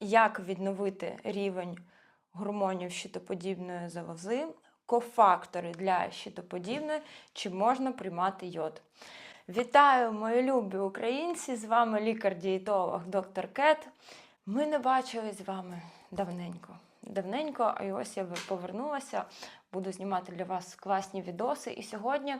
як відновити рівень гормонів щитоподібної залози, кофактори для щитоподібної, чи можна приймати йод. Вітаю, мої любі українці! З вами лікар-дієтолог доктор Кет. Ми не бачились з вами давненько. Давненько, а ось я повернулася, буду знімати для вас класні відоси. І сьогодні,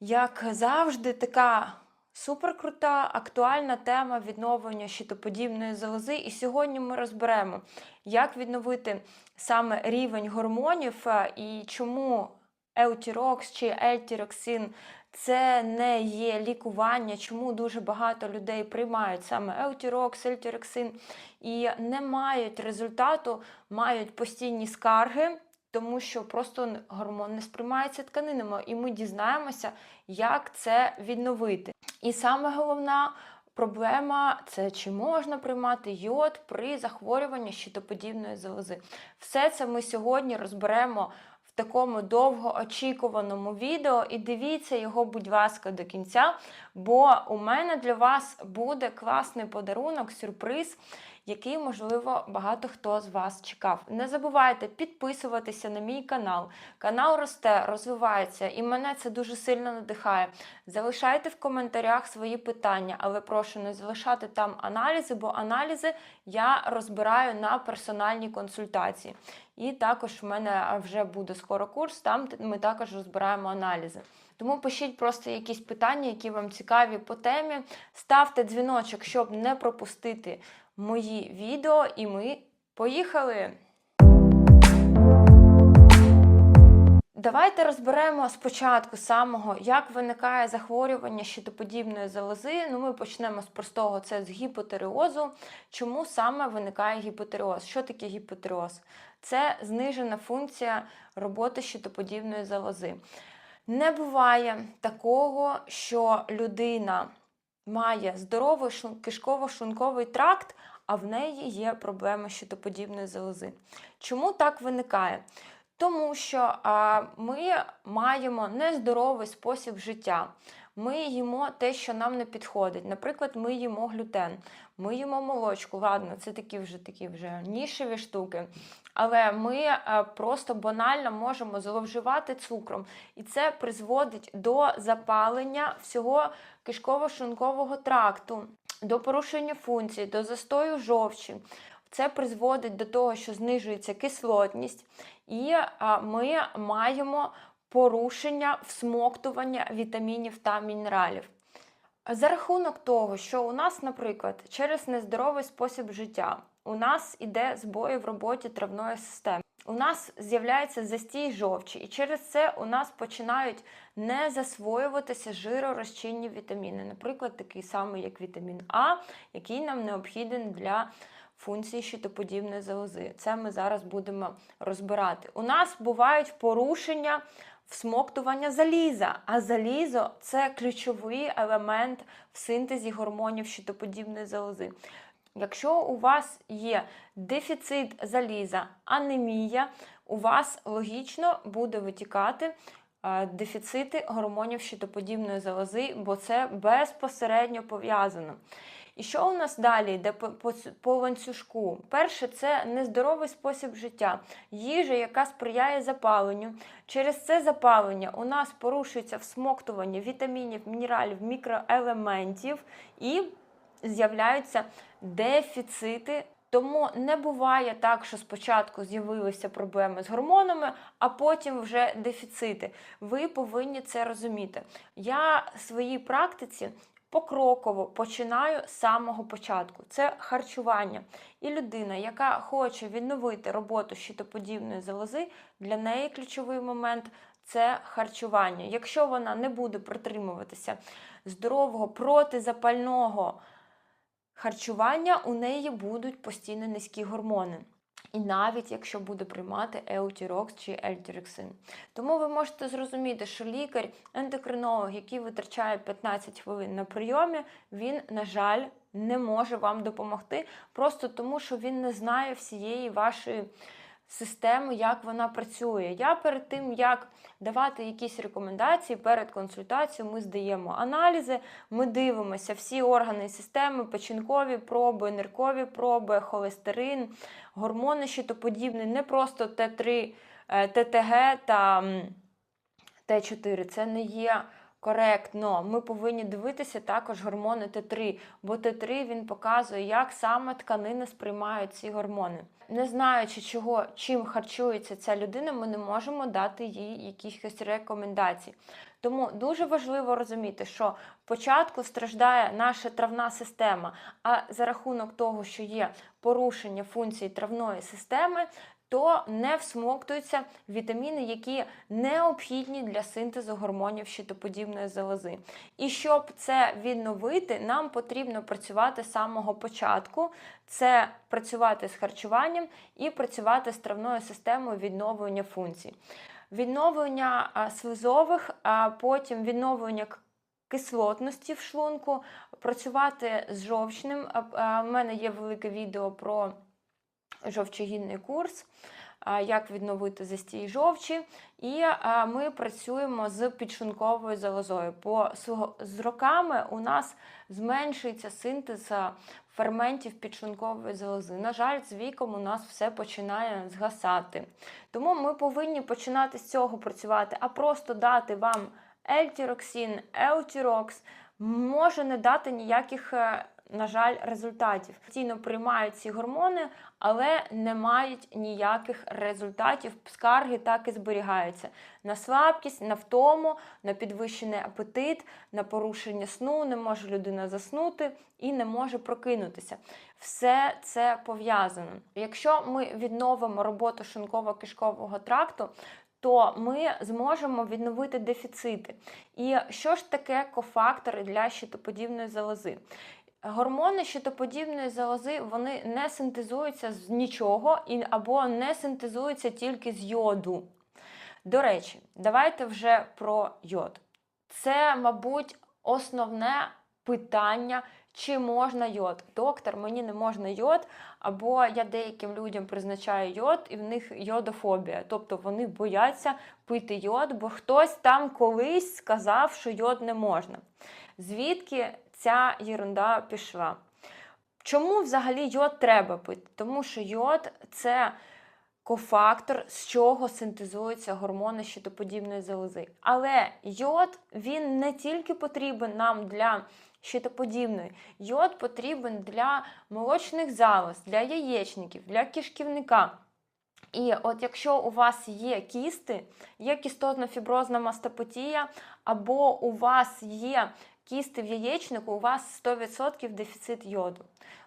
як завжди, така суперкрута, актуальна тема відновлення щитоподібної залози. І сьогодні ми розберемо, як відновити саме рівень гормонів е, і чому Еутірокс чи Ельтіроксин це не є лікування, чому дуже багато людей приймають саме Еутірокс, Ельтіроксин і не мають результату, мають постійні скарги. Тому що просто гормон не сприймається тканинами, і ми дізнаємося, як це відновити. І саме головна проблема це чи можна приймати йод при захворюванні щитоподібної залози. Все це ми сьогодні розберемо в такому довгоочікуваному відео. І дивіться його, будь ласка, до кінця, бо у мене для вас буде класний подарунок, сюрприз. Який, можливо, багато хто з вас чекав. Не забувайте підписуватися на мій канал. Канал росте, розвивається, і мене це дуже сильно надихає. Залишайте в коментарях свої питання, але прошу не залишати там аналізи, бо аналізи я розбираю на персональній консультації. І також в мене вже буде скоро курс, там ми також розбираємо аналізи. Тому пишіть просто якісь питання, які вам цікаві по темі. Ставте дзвіночок, щоб не пропустити мої відео, і ми поїхали! Давайте розберемо спочатку самого, як виникає захворювання щитоподібної залози. Ну, ми почнемо з простого, це з гіпотереозу. Чому саме виникає гіпотереоз? Що таке гіпотереоз? Це знижена функція роботи щитоподібної залози. Не буває такого, що людина має здоровий кишково-шлунковий тракт, а в неї є проблема щитоподібної залози. Чому так виникає? Тому що а, ми маємо нездоровий спосіб життя. Ми їмо те, що нам не підходить. Наприклад, ми їмо глютен, ми їмо молочку. Ладно, це такі вже такі вже нішеві штуки. Але ми просто банально можемо зловживати цукром. І це призводить до запалення всього кишково-шлункового тракту, до порушення функцій, до застою жовчі. Це призводить до того, що знижується кислотність, і ми маємо порушення всмоктування вітамінів та мінералів. За рахунок того, що у нас, наприклад, через нездоровий спосіб життя у нас іде збої в роботі травної системи. У нас з'являється застій жовчі, і через це у нас починають не засвоюватися жиророзчинні вітаміни, наприклад, такий самий, як вітамін А, який нам необхідний для функції щитоподібної залози. Це ми зараз будемо розбирати. У нас бувають порушення всмоктування заліза, а залізо це ключовий елемент в синтезі гормонів щитоподібної залози. Якщо у вас є дефіцит заліза, анемія, у вас логічно буде витікати дефіцити гормонів щитоподібної залози, бо це безпосередньо пов'язано. І що у нас далі йде по ланцюжку? Перше, це нездоровий спосіб життя, їжа, яка сприяє запаленню. Через це запалення у нас порушується всмоктування вітамінів, мінералів, мікроелементів і з'являються дефіцити. Тому не буває так, що спочатку з'явилися проблеми з гормонами, а потім вже дефіцити. Ви повинні це розуміти. Я в своїй практиці покроково починаю з самого початку. Це харчування. І людина, яка хоче відновити роботу щитоподібної залози, для неї ключовий момент це харчування. Якщо вона не буде притримуватися здорового протизапального харчування, у неї будуть постійно низькі гормони. І навіть якщо буде приймати еутірокс чи ельтіроксин. Тому ви можете зрозуміти, що лікар-ендокринолог, який витрачає 15 хвилин на прийомі, він, на жаль, не може вам допомогти, просто тому що він не знає всієї вашої систему, як вона працює. Я перед тим, як давати якісь рекомендації перед консультацією, ми здаємо аналізи, ми дивимося всі органи системи, печінкові проби, ниркові проби, холестерин, гормони щитоподібні, не просто Т3, е, ТТГ та Т4. Це не є коректно. Ми повинні дивитися також гормони Т3, бо Т3 він показує, як саме тканини сприймають ці гормони. Не знаючи, чого, чим харчується ця людина, ми не можемо дати їй якихось рекомендацій. Тому дуже важливо розуміти, що спочатку страждає наша травна система, а за рахунок того, що є порушення функції травної системи, то не всмоктуються вітаміни, які необхідні для синтезу гормонів щитоподібної залози. І щоб це відновити, нам потрібно працювати з самого початку. Це працювати з харчуванням і працювати з травною системою відновлення функцій. Відновлення слизових, а потім відновлення кислотності в шлунку, працювати з жовчним. У мене є велике відео про жовчогінний курс, як відновити застій жовчі. І ми працюємо з підшлунковою залозою. Бо з- роками у нас зменшується синтез ферментів підшлункової залози. На жаль, з віком у нас все починає згасати. Тому ми повинні починати з цього працювати, а просто дати вам ельтіроксин, елтірокс може не дати ніяких, е, на жаль, результатів. Постійно приймають ці гормони, але не мають ніяких результатів. Скарги так і зберігаються на слабкість, на втому, на підвищений апетит, на порушення сну, не може людина заснути і не може прокинутися. Все це пов'язано. Якщо ми відновимо роботу шлунково-кишкового тракту, то ми зможемо відновити дефіцити. І що ж таке кофактори для щитоподібної залози? Гормони щитоподібної залози вони не синтезуються з нічого і, або не синтезуються тільки з йоду. До речі, давайте вже про йод. Це, мабуть, основне питання, чи можна йод. Доктор, мені не можна йод, або я деяким людям призначаю йод, і в них йодофобія. Тобто вони бояться пити йод, бо хтось там колись сказав, що йод не можна. Звідки ця єрунда пішла? Чому взагалі йод треба пити? Тому що йод це кофактор, з чого синтезуються гормони щитоподібної залози. Але йод він не тільки потрібен нам для щитоподібної, йод потрібен для молочних залоз, для яєчників, для кишківника. І от якщо у вас є кісти, є кістозно-фіброзна мастопатія, або у вас є кісти в яєчнику, у вас 100% дефіцит йоду.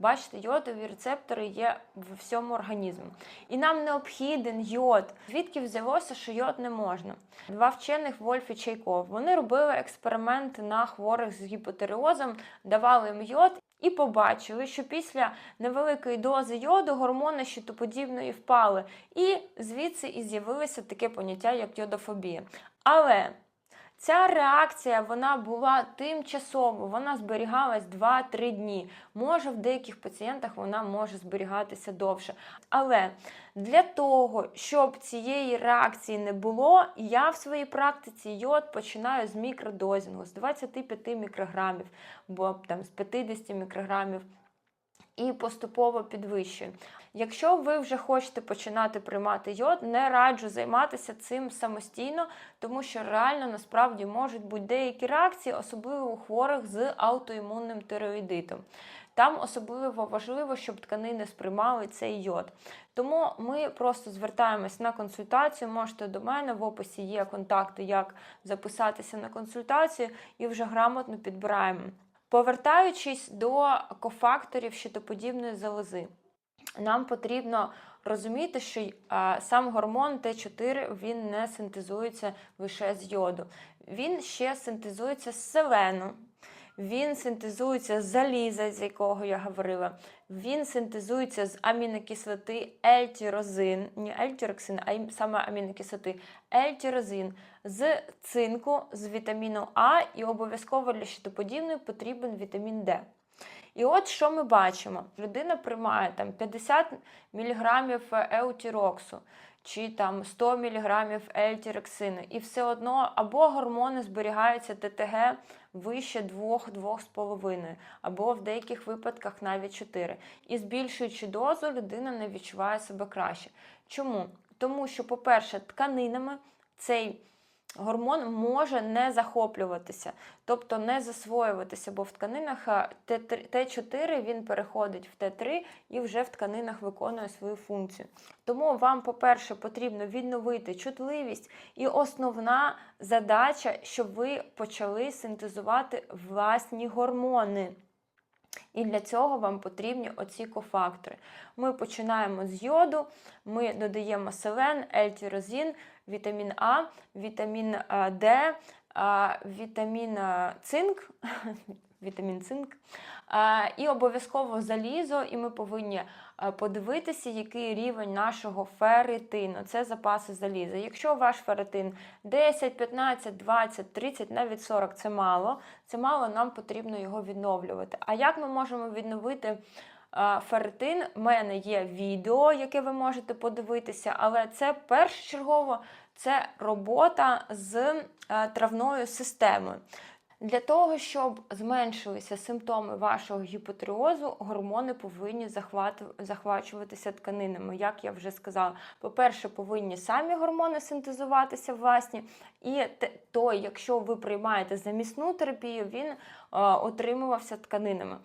Бачите, йодові рецептори є в всьому організмі. І нам необхіден йод. Звідки взялося, що йод не можна? Два вчених Вольф і Чайков. Вони робили експерименти на хворих з гіпотереозом, давали їм йод. І побачили, що після невеликої дози йоду гормони щитоподібної впали. І звідси і з'явилося таке поняття, як йодофобія. Але Ця реакція вона була тимчасово, вона зберігалась 2-3 дні. Може, в деяких пацієнтах вона може зберігатися довше. Але для того, щоб цієї реакції не було, я в своїй практиці йод починаю з мікродозінгу, з 25 мікрограмів, або там з 50 мікрограмів. І поступово підвищую. Якщо ви вже хочете починати приймати йод, не раджу займатися цим самостійно, тому що реально насправді можуть бути деякі реакції, особливо у хворих з аутоімунним тиреоїдитом. Там особливо важливо, щоб тканини сприймали цей йод. Тому ми просто звертаємось на консультацію. Можете до мене в описі є контакти, як записатися на консультацію, і вже грамотно підбираємо. Повертаючись до кофакторів щитоподібної залози, нам потрібно розуміти, що а, сам гормон Т4 він не синтезується лише з йоду. Він ще синтезується з селену, він синтезується з заліза, з якого я говорила. Він синтезується з амінокислоти ельтірозин, не ельтіроксин, а саме амінокислоти ельтірозин, з цинку, з вітаміну А, і обов'язково для щитоподібної потрібен вітамін Д. І от що ми бачимо: людина приймає там 50 мг еутіроксу чи там 100 мг ельтірексину, і все одно або гормони зберігаються ТТГ вище 2-2,5, або в деяких випадках навіть 4. І збільшуючи дозу, людина не відчуває себе краще. Чому? Тому що, по-перше, тканинами цей гормон може не захоплюватися, тобто не засвоюватися, бо в тканинах Т3 Т4 він переходить в Т3 і вже в тканинах виконує свою функцію. Тому вам, по-перше, потрібно відновити чутливість, і основна задача, щоб ви почали синтезувати власні гормони. І для цього вам потрібні оці кофактори. Ми починаємо з йоду, ми додаємо селен, ельтірозін, вітамін А, вітамін Д, вітамін цинк, вітамін цинк, і обов'язково залізо, і ми повинні подивитися, який рівень нашого ферритину. Це запаси заліза. Якщо ваш ферритин 10, 15, 20, 30, навіть 40 це мало, це мало, нам потрібно його відновлювати. А як ми можемо відновити? Ферритин, У мене є відео, яке ви можете подивитися, але це першочергово це робота з е, травною системою. Для того, щоб зменшилися симптоми вашого гіпотереозу, гормони повинні захвачуватися тканинами, як я вже сказала. По-перше, повинні самі гормони синтезуватися власні, і той, якщо ви приймаєте замісну терапію, він е, отримувався тканинами.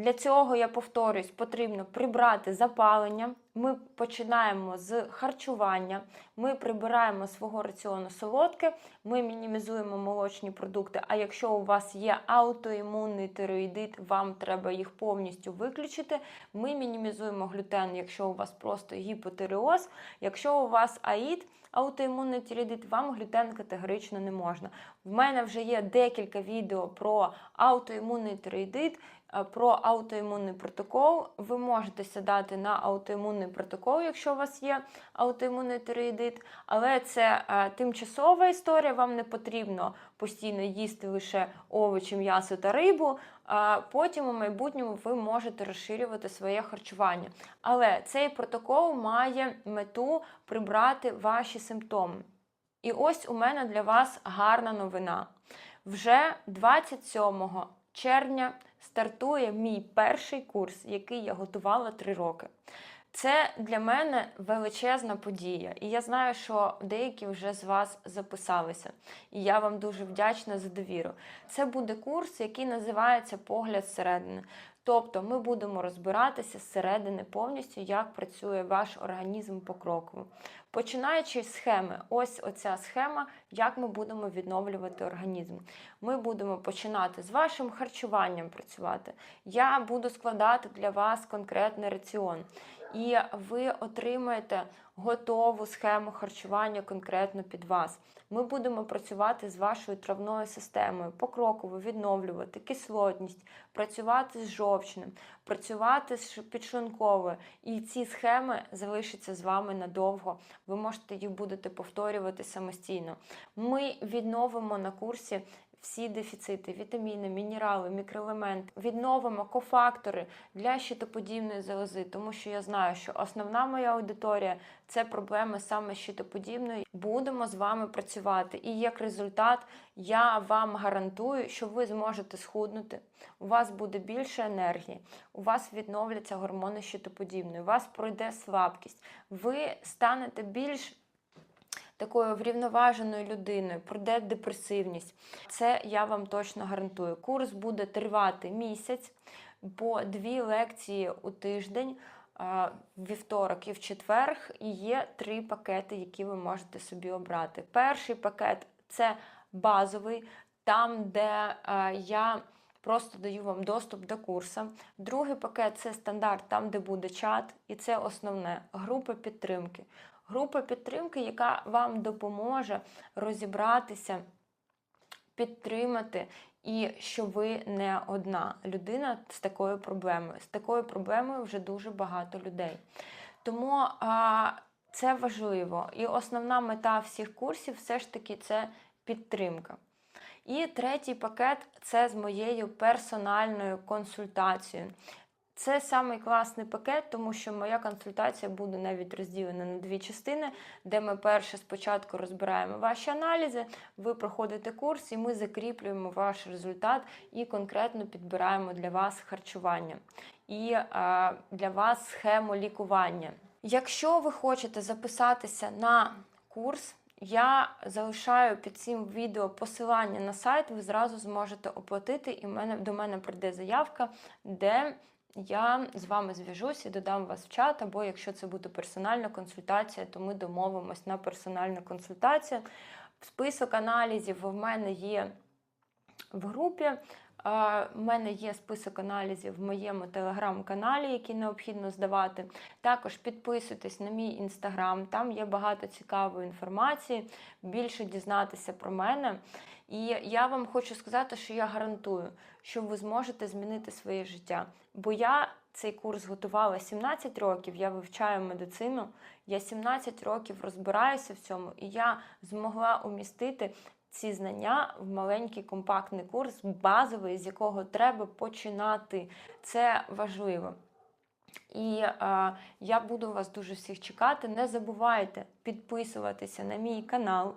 Для цього, я повторюсь, потрібно прибрати запалення. Ми починаємо з харчування, ми прибираємо свого раціону солодке, ми мінімізуємо молочні продукти. А якщо у вас є аутоімунний тироїдит, вам треба їх повністю виключити. Ми мінімізуємо глютен, якщо у вас просто гіпотиреоз. Якщо у вас аїд, аутоімунний тиреоїдит, вам глютен категорично не можна. В мене вже є декілька відео про аутоімунний тиреоїдит, е, про аутоімунний протокол. Ви можете сідати на аутоімунний протокол, якщо у вас є аутоімунний тиреоїдит, але це е, тимчасова історія, вам не потрібно постійно їсти лише овочі, м'ясо та рибу. Потім у майбутньому ви можете розширювати своє харчування. Але цей протокол має мету прибрати ваші симптоми. І ось у мене для вас гарна новина. Вже 27 червня стартує мій перший курс, який я готувала 3 роки. Це для мене величезна подія, і я знаю, що деякі вже з вас записалися, і я вам дуже вдячна за довіру. Це буде курс, який називається Погляд зсередини. Тобто ми будемо розбиратися зсередини повністю, як працює ваш організм покроково. Починаючи з схеми, ось оця схема, як ми будемо відновлювати організм. Ми будемо починати з вашим харчуванням працювати. Я буду складати для вас конкретний раціон. І ви отримаєте готову схему харчування конкретно під вас. Ми будемо працювати з вашою травною системою, покроково відновлювати кислотність, працювати з жовчним, працювати з підшлунковою. І ці схеми залишаться з вами надовго. Ви можете їх будете повторювати самостійно. Ми відновимо на курсі всі дефіцити, вітаміни, мінерали, мікроелементи, відновимо кофактори для щитоподібної залози, тому що я знаю, що основна моя аудиторія це проблеми саме щитоподібної. Будемо з вами працювати. І як результат, я вам гарантую, що ви зможете схуднути. У вас буде більше енергії, у вас відновляться гормони щитоподібної, у вас пройде слабкість, ви станете більш такою врівноваженою людиною, пройде депресивність. Це я вам точно гарантую. Курс буде тривати місяць по дві лекції у тиждень. Вівторок і в четверг, і є три пакети, які ви можете собі обрати. Перший пакет це базовий, там, де я просто даю вам доступ до курсу. Другий пакет це стандарт, там, де буде чат, і це основне група підтримки. Група підтримки, яка вам допоможе розібратися, підтримати, і що ви не одна людина з такою проблемою. З такою проблемою вже дуже багато людей. Тому а, це важливо. І основна мета всіх курсів все ж таки це підтримка. І третій пакет це з моєю персональною консультацією. Це самий класний пакет, тому що моя консультація буде навіть розділена на дві частини, де ми перше спочатку розбираємо ваші аналізи, ви проходите курс, і ми закріплюємо ваш результат і конкретно підбираємо для вас харчування і е, для вас схему лікування. Якщо ви хочете записатися на курс, я залишаю під цим відео посилання на сайт, ви зразу зможете оплатити, і мене, до мене прийде заявка, де я з вами зв'яжусь і додам вас в чат, або якщо це буде персональна консультація, то ми домовимось на персональну консультацію. Список аналізів в мене є в групі. У мене є список аналізів в моєму телеграм-каналі, який необхідно здавати. Також підписуйтесь на мій інстаграм, там є багато цікавої інформації, більше дізнатися про мене. І я вам хочу сказати, що я гарантую, що ви зможете змінити своє життя. Бо я цей курс готувала 17 років, я вивчаю медицину, я 17 років розбираюся в цьому, і я змогла умістити ці знання в маленький компактний курс, базовий, з якого треба починати. Це важливо. І е, я буду вас дуже всіх чекати. Не забувайте підписуватися на мій канал,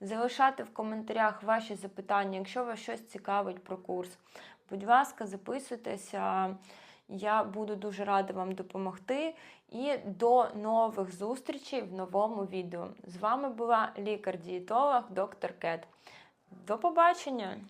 залишати в коментарях ваші запитання, якщо вас щось цікавить про курс. Будь ласка, записуйтеся. Я буду дуже рада вам допомогти. І до нових зустрічей в новому відео. З вами була лікар-дієтолог доктор Кет. До побачення!